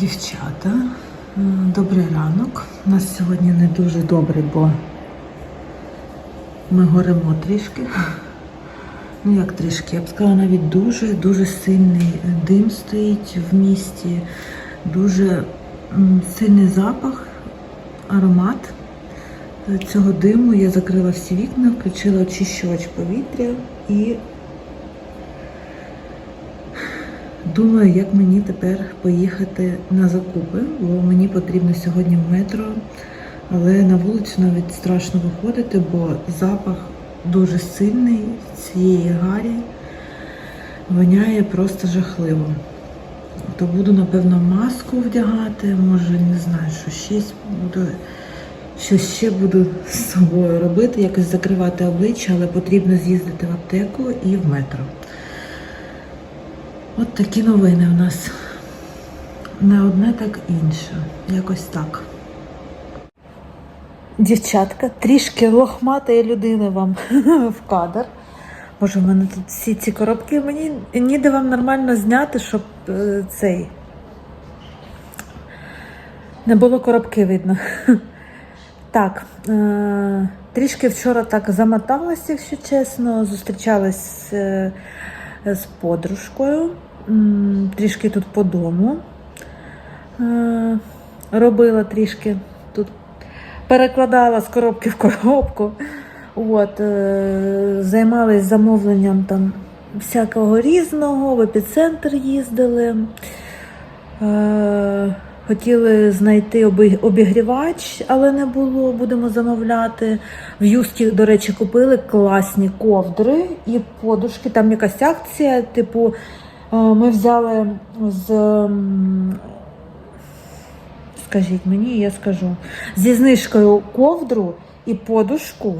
Дівчата, добрий ранок. У нас сьогодні не дуже добре, бо ми горимо трішки. Ну як трішки, я б сказала, навіть дуже дуже сильний дим стоїть в місті, дуже сильний запах, аромат цього диму. Я закрила всі вікна, включила очищувач повітря і Думаю, як мені тепер поїхати на закупи, бо мені потрібно сьогодні в метро, але на вулицю навіть страшно виходити, бо запах дуже сильний цієї гарі воняє просто жахливо. То буду, напевно, маску вдягати, може, не знаю, що ще буду, що ще буду з собою робити, якось закривати обличчя, але потрібно з'їздити в аптеку і в метро. От такі новини в нас. Не одне, так інше. Якось так. Дівчатка, трішки лохматої людини вам в кадр. Боже, в мене тут всі ці коробки. Мені ніде вам нормально зняти, щоб е, цей. Не було коробки видно. Так, е, трішки вчора так замоталася, якщо чесно. Зустрічалась е, з подружкою, м, трішки тут по дому. Е, робила трішки тут, перекладала з коробки в коробку. От, е, займалась замовленням там всякого різного, в епіцентр їздили. Е, Хотіли знайти обігрівач, але не було. Будемо замовляти. В Юсті, до речі, купили класні ковдри і подушки. Там якась акція. Типу, ми взяли з. Скажіть мені, я скажу. Зі знижкою ковдру і подушку.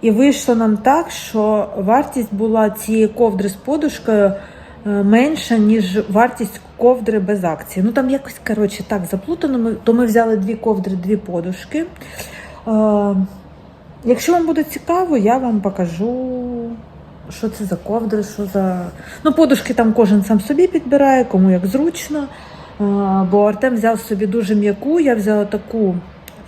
І вийшло нам так, що вартість була цієї ковдри з подушкою е, менша, ніж вартість ковдри без акції. Ну там якось коротше так заплутано. То ми взяли дві ковдри, дві подушки. Е, якщо вам буде цікаво, я вам покажу, що це за ковдри, що за. Ну, подушки там кожен сам собі підбирає, кому як зручно. Бо Артем взяв собі дуже м'яку, я взяла таку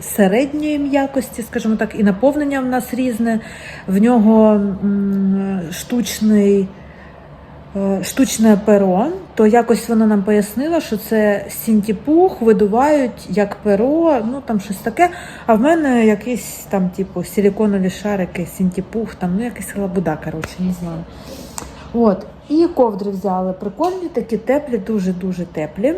середньої м'якості, скажімо так, і наповнення в нас різне. В нього штучний, е, штучне перо, то якось вона нам пояснила, що це сінтіпух, видувають як перо, ну там щось таке. А в мене якісь там, типу, силіконові шарики, сінтіпух, там, ну якась лабуда, коротше, не знаю. От. І ковдри взяли прикольні, такі теплі, дуже-дуже теплі.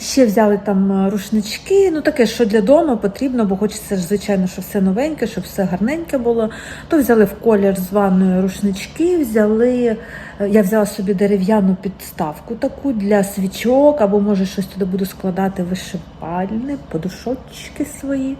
Ще взяли там е, рушнички, ну таке, що для дому потрібно, бо хочеться ж, звичайно, щоб все новеньке, щоб все гарненьке було. То взяли в колір з ванною рушнички, взяли, е, я взяла собі дерев'яну підставку таку для свічок, або може щось туди буду складати вишивальні, подушочки свої.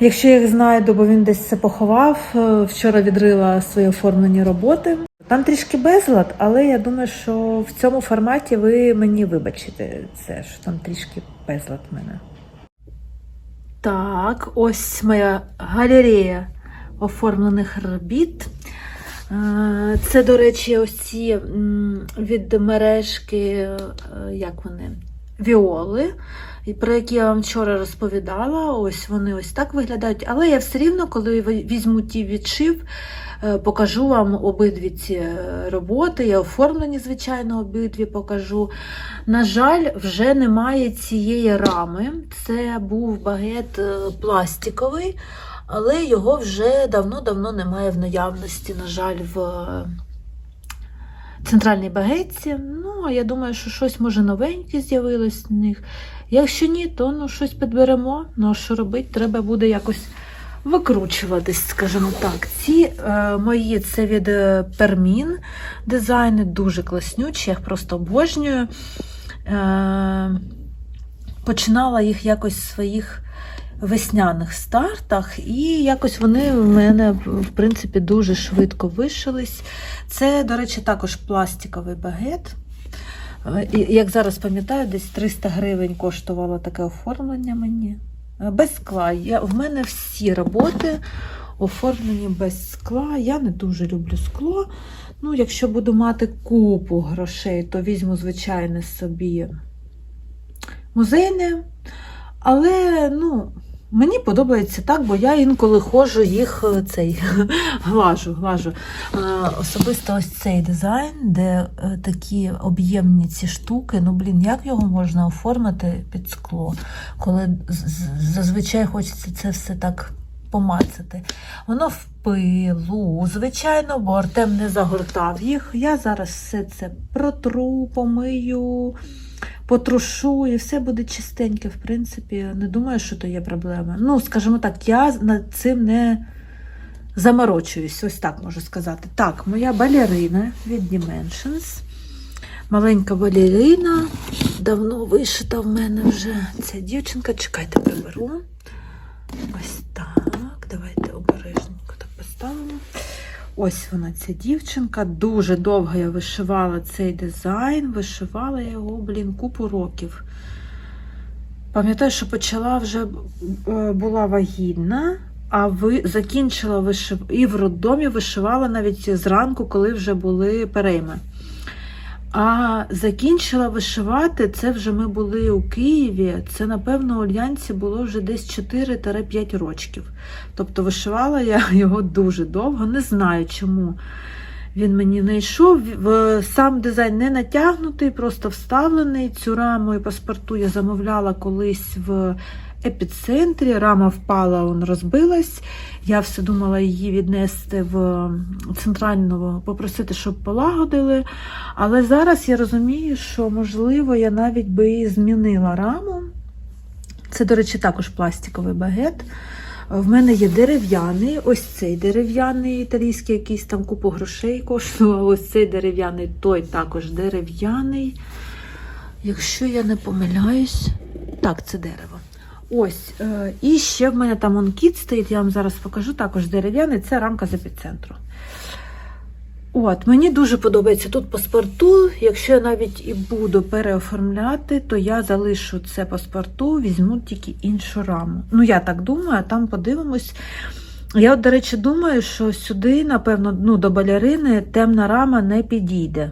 Якщо я їх знайду, бо він десь це поховав, е, вчора відрила свої оформлені роботи. Там трішки безлад, але я думаю, що в цьому форматі ви мені вибачите це, що там трішки безлад в мене. Так, ось моя галерея оформлених робіт. Е, Це, до речі, ось ці від мережки, е, як вони, віоли, про які я вам вчора розповідала. Ось вони ось так виглядають. Але я все рівно, коли візьму ті відшив, покажу вам обидві ці е, роботи. Я оформлені, звичайно, обидві покажу. На жаль, вже немає цієї рами. Це був багет е, пластиковий, але його вже давно-давно немає в наявності, на жаль, в е, центральній багетці. Ну, я думаю, що щось може новеньке з'явилось в них. Якщо ні, то ну, щось підберемо. Ну, а що робити? Треба буде якось викручуватись, скажімо так. Ці е, мої це від Пермін дизайни, дуже класнючі, я їх просто обожнюю. Е, починала їх якось в своїх весняних стартах, і якось вони в мене, в принципі, дуже швидко вишились. Це, до речі, також пластиковий багет. Е, Як зараз пам'ятаю, десь 300 гривень коштувало таке оформлення мені. Е, Без скла. Я, в мене всі роботи оформлені без скла. Я не дуже люблю скло. Ну, якщо буду мати купу грошей, то візьму, звичайно, собі музейне, але ну, мені подобається так, бо я інколи ходжу їх е, цей глажу. глажу. Е, Особисто ось цей дизайн, де е, такі об'ємні ці штуки. Ну, блін, як його можна оформити під скло, коли зазвичай хочеться це все так помацати. Воно в пилу, звичайно, бо Артем не загортав їх. Я зараз все це протру, помию, потрушу, і все буде чистеньке, в принципі. Не думаю, що то є проблема. Ну, скажімо так, я над цим не заморочуюсь, ось так можу сказати. Так, моя балерина від Dimensions. Маленька балерина. Давно вишита в мене вже ця дівчинка. Чекайте, приберу. Ось так. Давайте обережненько так поставимо. Ось вона, ця дівчинка. Дуже довго я вишивала цей дизайн. Вишивала я його, блін, купу років. Пам'ятаю, що почала вже е, була вагітна, а ви закінчила вишив... і в роддомі вишивала навіть зранку, коли вже були перейми. А закінчила вишивати, це вже ми були у Києві. Це, напевно, Ульянці було вже десь 4-5 років. Тобто вишивала я його дуже довго, не знаю чому. Він мені не йшов. Сам дизайн не натягнутий, просто вставлений. Цю раму і паспорту я замовляла колись в епіцентрі. Рама впала, он розбилась. Я все думала її віднести в центральну, попросити, щоб полагодили. Але зараз я розумію, що можливо я навіть би і змінила раму. Це, до речі, також пластиковий багет. В мене є дерев'яний, ось цей дерев'яний італійський, якийсь там купу грошей коштував. Ось цей дерев'яний, той також дерев'яний. Якщо я не помиляюсь, так, це дерево. Ось, е, і ще в мене там он кіт стоїть, я вам зараз покажу, також дерев'яний, це рамка з епіцентру. От, мені дуже подобається тут паспорту. Якщо я навіть і буду переоформляти, то я залишу це паспорту, візьму тільки іншу раму. Ну, я так думаю, а там подивимось. Я, от, до речі, думаю, що сюди, напевно, ну, до балерини темна рама не підійде.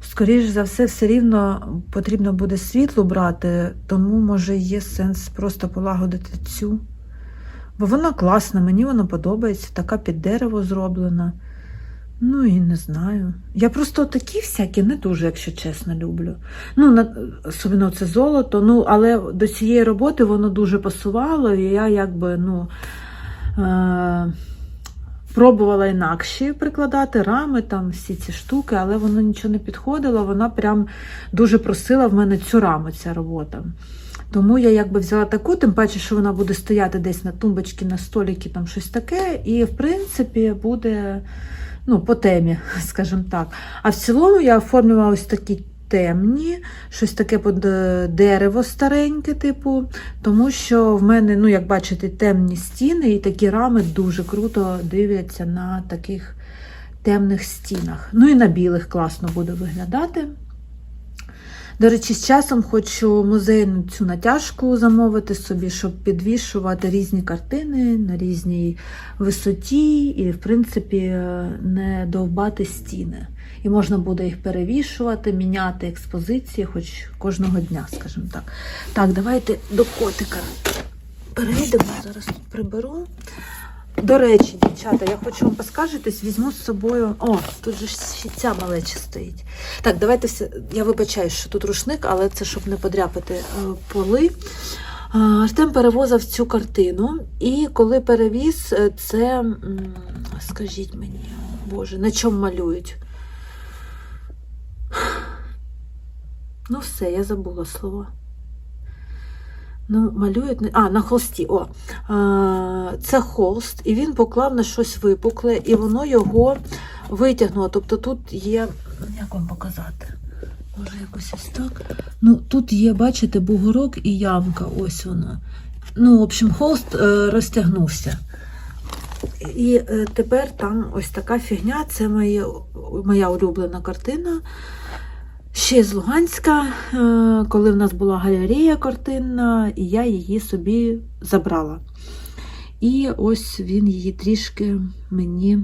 Скоріше за все, все рівно потрібно буде світло брати, тому може є сенс просто полагодити цю. Бо вона класна, мені вона подобається, така під дерево зроблена. Ну і не знаю. Я просто такі всякі не дуже, якщо чесно, люблю. Ну, особливо це золото. Ну, але до цієї роботи воно дуже пасувало, і я якби, ну. Е- Пробувала інакші прикладати рами, там всі ці штуки, але воно нічого не підходило. Вона прям дуже просила в мене цю раму, ця робота. Тому я якби взяла таку, тим паче, що вона буде стояти десь на тумбочці, на століки, там щось таке, і в принципі буде ну, по темі, скажімо так. А в цілому я оформлювала ось такі темні, щось таке під е, дерево стареньке, типу, тому що в мене, ну, як бачите, темні стіни і такі рами дуже круто дивляться на таких темних стінах. Ну і на білих класно буде виглядати. До речі, з часом хочу музейну цю натяжку замовити собі, щоб підвішувати різні картини на різній висоті і, в принципі, не довбати стіни. І можна буде їх перевішувати, міняти експозиції, хоч кожного дня, скажімо так. Так, давайте до котика перейдемо. Зараз приберу. До речі, дівчата, я хочу вам поскаржитись, візьму з собою. О, тут же ще ця малеча стоїть. Так, давайте. Я вибачаю, що тут рушник, але це щоб не подряпати е, поли. Артем перевозив цю картину, і коли перевіз, е, це, скажіть мені, Боже, на чому малюють? Ну, все, я забула слово. Ну, малюють. А, на холсті. О. Це холст, і він поклав на щось випукле, і воно його витягнуло. Тобто тут є. Як вам показати? Може, якось ось так. Ну, тут є, бачите, бугорок і ямка. Ось вона. Ну, в общем, холст е, розтягнувся. І е, тепер там ось така фігня. Це моє, моя улюблена картина. Ще з Луганська, е, коли в нас була галерея картинна, і я її собі забрала. І ось він її трішки мені,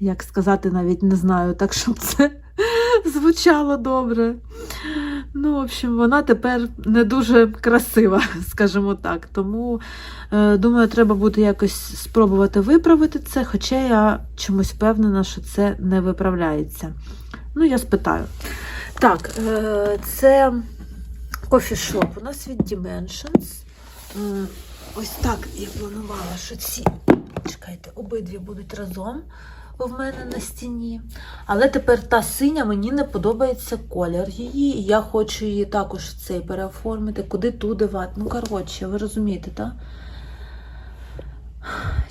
як сказати, навіть не знаю, так, щоб це звучало добре. Ну, в общем, вона тепер не дуже красива, скажімо так. Тому, е, думаю, треба буде якось спробувати виправити це, хоча я чомусь впевнена, що це не виправляється. Ну, я спитаю. Так, е, це кофішоп у нас від Dimensions. Е, Ось так я планувала, що ці, чекайте, обидві будуть разом в мене на стіні. Але тепер та синя мені не подобається колір її. І я хочу її також цей переоформити, куди ту девати. Ну, коротше, ви розумієте, так?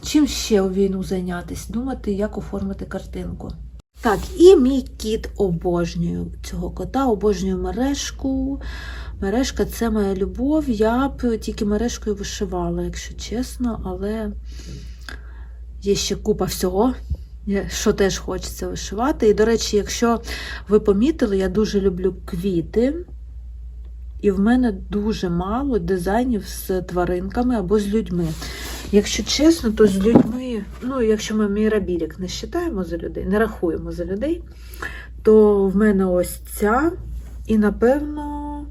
Чим ще у війну зайнятися? Думати, як оформити картинку. Так, і мій кіт обожнюю цього кота, обожнюю мережку. Мережка це моя любов. Я б тільки мережкою вишивала, якщо чесно, але є ще купа всього, що теж хочеться вишивати. І, до речі, якщо ви помітили, я дуже люблю квіти. І в мене дуже мало дизайнів з тваринками або з людьми. Якщо чесно, то з людьми, ну, якщо ми мірабілік не вважаємо за людей, не рахуємо за людей, то в мене ось ця, і напевно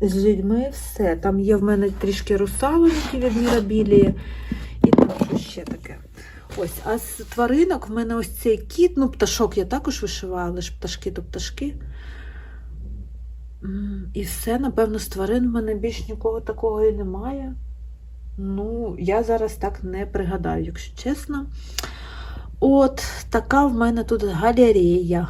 з людьми все. Там є в мене трішки русалоньки від мірабілії, і там що ще таке. Ось, а з тваринок в мене ось цей кіт, ну, пташок я також вишиваю, але ж пташки то пташки. І все, напевно, з тварин в мене більш нікого такого і немає. Ну, я зараз так не пригадаю, якщо чесно. От така в мене тут галерея.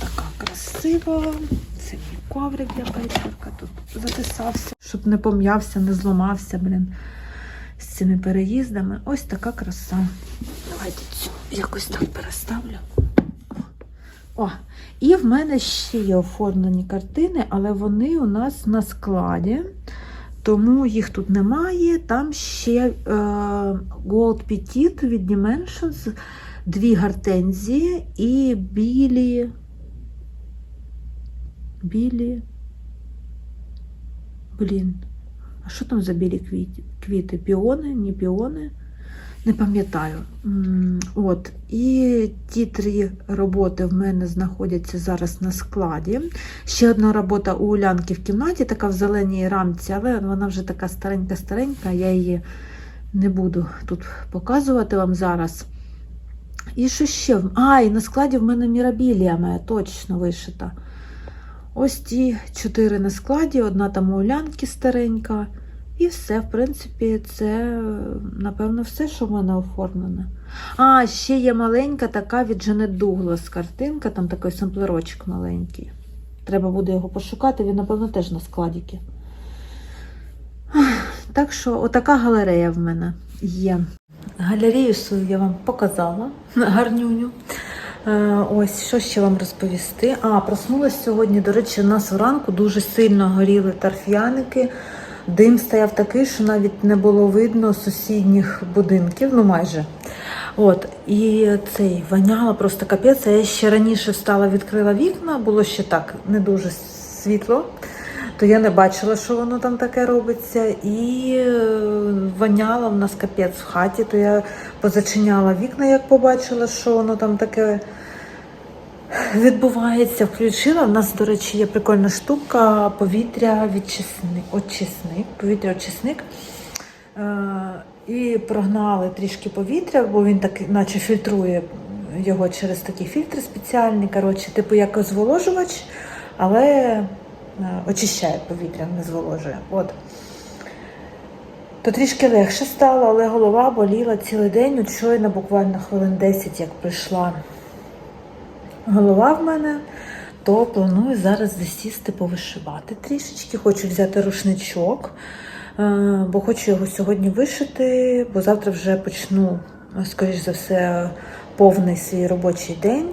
Така красива. Це мій коврик для вечірка тут затисався, щоб не пом'явся, не зламався, блін, з цими переїздами. Ось така краса. Давайте цю якось так переставлю. О, і в мене ще є оформлені картини, але вони у нас на складі, тому їх тут немає. Там ще е, Gold Petit від Dimensions, дві гортензії і білі. Білі. Блін. А що там за білі квіти? квіти? Піони, не піони? Не пам'ятаю. От. І ті три роботи в мене знаходяться зараз на складі. Ще одна робота у Улянки в кімнаті, така в зеленій рамці, але вона вже така старенька-старенька, я її не буду тут показувати вам зараз. І що ще? А, і на складі в мене мірабілія моя точно вишита. Ось ті чотири на складі, одна там у Улянки старенька. І все, в принципі, це, напевно, все, що в мене оформлено. А, ще є маленька така від Джанет Дуглас картинка, там такий самплерочок маленький. Треба буде його пошукати, він, напевно, теж на складіки. Так що, отака галерея в мене є. Галерею свою я вам показала, гарнюню. Е, Ось, що ще вам розповісти? А, проснулась сьогодні, до речі, у нас вранку дуже сильно горіли торф'яники. Дим стояв такий, що навіть не було видно сусідніх будинків, ну майже. От, і цей воняло просто капець. Я ще раніше встала, відкрила вікна, було ще так не дуже світло, то я не бачила, що воно там таке робиться. І е, воняло в нас капець в хаті, то я позачиняла вікна, як побачила, що воно там таке відбувається. Включила. У нас, до речі, є прикольна штука повітря відчисник, очисник, повітря очисник. Е, і прогнали трішки повітря, бо він так, наче фільтрує його через такі фільтри спеціальні. Коротше, типу як зволожувач, але очищає повітря, не зволожує. От. То трішки легше стало, але голова боліла цілий день. От щойно буквально хвилин 10, як прийшла голова в мене, то планую зараз засісти, повишивати трішечки. Хочу взяти рушничок, е, бо хочу його сьогодні вишити, бо завтра вже почну, е, скоріш за все, повний свій робочий день.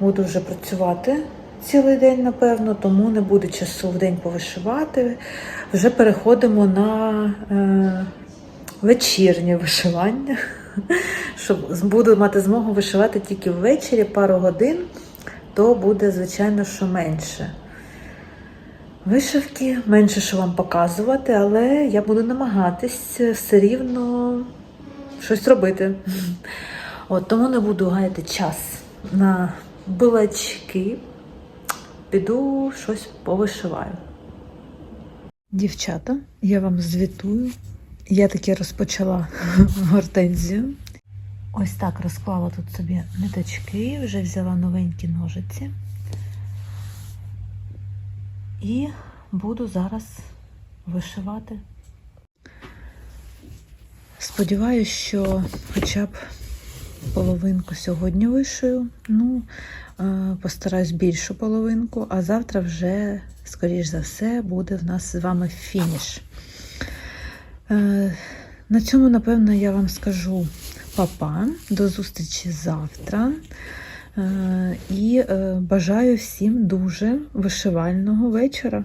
Буду вже працювати цілий день, напевно, тому не буде часу в день повишивати. Вже переходимо на е, вечірнє вишивання. Щоб буду мати змогу вишивати тільки ввечері пару годин, то буде, звичайно, що менше. Вишивки, менше що вам показувати, але я буду намагатись все рівно щось робити. От, тому не буду гаяти час на билачки. Піду щось повишиваю. Дівчата, я вам звітую. Я таки розпочала гортензію. Ось так розклала тут собі ниточки, вже взяла новенькі ножиці. І буду зараз вишивати. Сподіваюсь, що хоча б половинку сьогодні вишию. Ну, е, постараюсь більшу половинку, а завтра вже, скоріш за все, буде в нас з вами фініш. Е, На цьому, напевно, я вам скажу папа. До зустрічі завтра. Е, І бажаю всім дуже вишивального вечора.